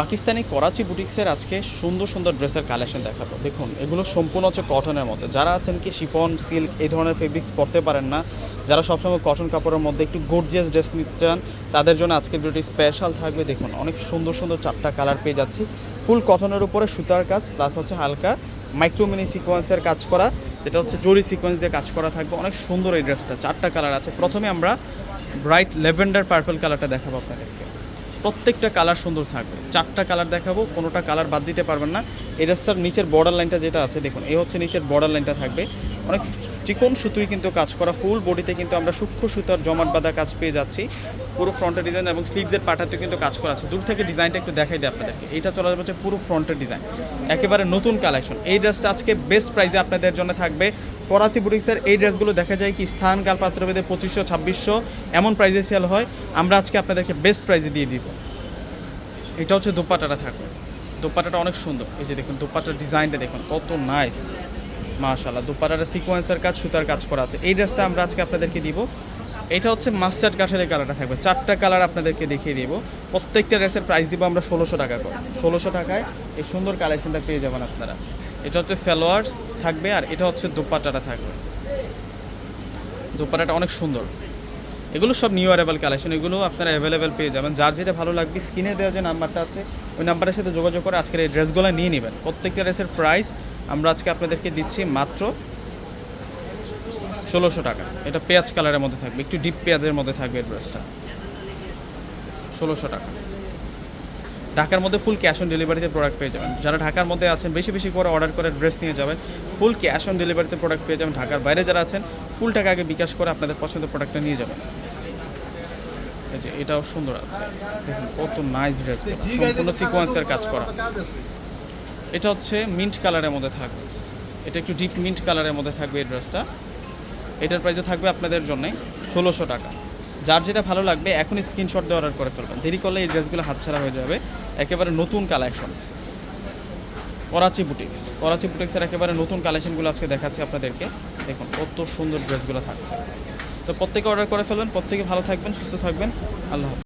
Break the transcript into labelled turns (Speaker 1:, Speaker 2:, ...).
Speaker 1: পাকিস্তানি করাচি বুটিক্সের আজকে সুন্দর সুন্দর ড্রেসের কালেকশন দেখাবো। দেখুন, এগুলো সম্পূর্ণ হচ্ছে কটনের মধ্যে। যারা আছেন কি শিফন, সিল্ক, এই ধরনের ফেব্রিক্স পরতে পারেন না, যারা সবসময় কটন কাপড়ের মধ্যে একটু গর্জিয়াস ড্রেস নিতে চান, তাদের জন্য আজকের ভিডিওটি স্পেশাল থাকবে, দেখুন, অনেক সুন্দর সুন্দর চারটা কালার পেয়ে যাচ্ছি। ফুল কটনের উপরে সুতার কাজ প্লাস হচ্ছে হালকা মাইক্রোমিনি সিকোয়েন্সের কাজ করা, যেটা হচ্ছে জরি সিকোয়েন্স দিয়ে কাজ করা থাকবে। অনেক সুন্দর এই ড্রেসটা চারটা কালার আছে। প্রথমে আমরা ব্রাইট লেভেন্ডার পার্পল কালারটা দেখাবো আপনাদেরকে। প্রত্যেকটা কালার সুন্দর থাকবে। চারটা কালার দেখাবো, কোনোটা কালার বাদ দিতে পারবেন না। এই ড্রেসটার নিচের বর্ডার লাইনটা যেটা আছে, দেখুন এই হচ্ছে নিচের বর্ডার লাইনটা থাকবে। অনেক চিকন সুতুই কিন্তু কাজ করা ফুল বডিতে কিন্তু আমরা সূক্ষ্ম সুতার জমাট বাঁধা কাজ পেয়ে যাচ্ছি। পুরো ফ্রন্টের ডিজাইন এবং স্লিভসের পাঠাতে কিন্তু কাজ করা আছে। দূর থেকে ডিজাইনটা একটু দেখাই দিই আপনাদেরকে। এটা চলে যাবে পুরো ফ্রন্টের ডিজাইন একেবারে নতুন কালেকশন এই ড্রেসটা আজকে বেস্ট প্রাইসে আপনাদের জন্য থাকবে। করাচি বুটিক্সের এই ড্রেসগুলো দেখা যায় কি স্থান কাল পাত্রভেদে পঁচিশশো, ছাব্বিশশো, এমন প্রাইজে সেল হয়। আমরা আজকে আপনাদেরকে বেস্ট প্রাইজে দিয়ে দিব। এটা হচ্ছে দোপাটাটা থাকবে। দোপাটাটা অনেক সুন্দর। এই যে দেখুন, দোপাটার ডিজাইনটা দেখুন, কত নাইস মাশাল্লাহ দোপাটাটা সিকোয়েন্সের কাজ, সুতার কাজ করা আছে। এই ড্রেসটা আমরা আজকে আপনাদেরকে দিব। এটা হচ্ছে মাস্টার্ড কাঠের কালারটা থাকবে। চারটা কালার আপনাদেরকে দেখিয়ে দিব। প্রত্যেকটা ড্রেসের প্রাইস দিব আমরা ষোলোশো টাকা করে। ষোলোশো টাকায় এই সুন্দর কালেকশনটা পেয়ে যাবেন আপনারা। এটা হচ্ছে সালোয়ার থাকবে আর এটা হচ্ছে দোপাটাটা থাকবে। দোপাটাটা অনেক সুন্দর। এগুলো সব নিউ অ্যারাইভাল কালেকশন এগুলো আপনারা অ্যাভেলেবেল পেয়ে যাবেন। যার যেটা ভালো লাগবে স্ক্রিনে দেওয়া যে নাম্বারটা আছে, ওই নাম্বারের সাথে যোগাযোগ করে আজকের এই ড্রেসগুলো নিয়ে নেবেন। প্রত্যেকটা ড্রেসের প্রাইস আমরা আজকে আপনাদেরকে দিচ্ছি মাত্র ষোলোশো টাকা। এটা পেঁয়াজ কালারের মধ্যে থাকবে, একটু ডিপ পেঁয়াজের মধ্যে থাকবে ড্রেসটা ষোলোশো টাকা। ঢাকার মধ্যে ফুল ক্যাশ অন ডেলিভারিতে প্রোডাক্ট পেয়ে যাবেন। যারা ঢাকার মধ্যে আছেন, বেশি বেশি করে অর্ডার করে ড্রেস নিয়ে যাবেন ফুল ক্যাশ অন ডেলিভারিতে প্রোডাক্ট পেয়ে যাবেন। ঢাকার বাইরে যারা আছেন ফুল টাকা আগে বিকাশ করে আপনাদের পছন্দের প্রোডাক্টটা নিয়ে যাবেন। যে এটাও সুন্দর আছে। দেখুন, কত নাইস ড্রেস সম্পূর্ণ সিকোয়েন্সের কাজ করা। এটা হচ্ছে মিন্ট কালারের মধ্যে থাকবে। এটা একটু ডিপ মিন্ট কালারের মধ্যে থাকবে এই ড্রেসটা এটার প্রাইসও থাকবে আপনাদের জন্যে ষোলোশো টাকা। যার যেটা ভালো লাগবে, এখনই স্ক্রিনশট দিয়ে অর্ডার করে ফেলবেন। দেরি করলে এই ড্রেসগুলো হাতছাড়া হয়ে যাবে। একেবারে নতুন কালেকশন করাচি বুটিক্স করাচি বুটিক্সের একেবারে নতুন কালেকশনগুলো আজকে দেখাচ্ছি আপনাদেরকে। দেখুন, কত সুন্দর ড্রেসগুলো থাকছে। তো প্রত্যেকে অর্ডার করে ফেলবেন। প্রত্যেকে ভালো থাকবেন, সুস্থ থাকবেন। আল্লাহ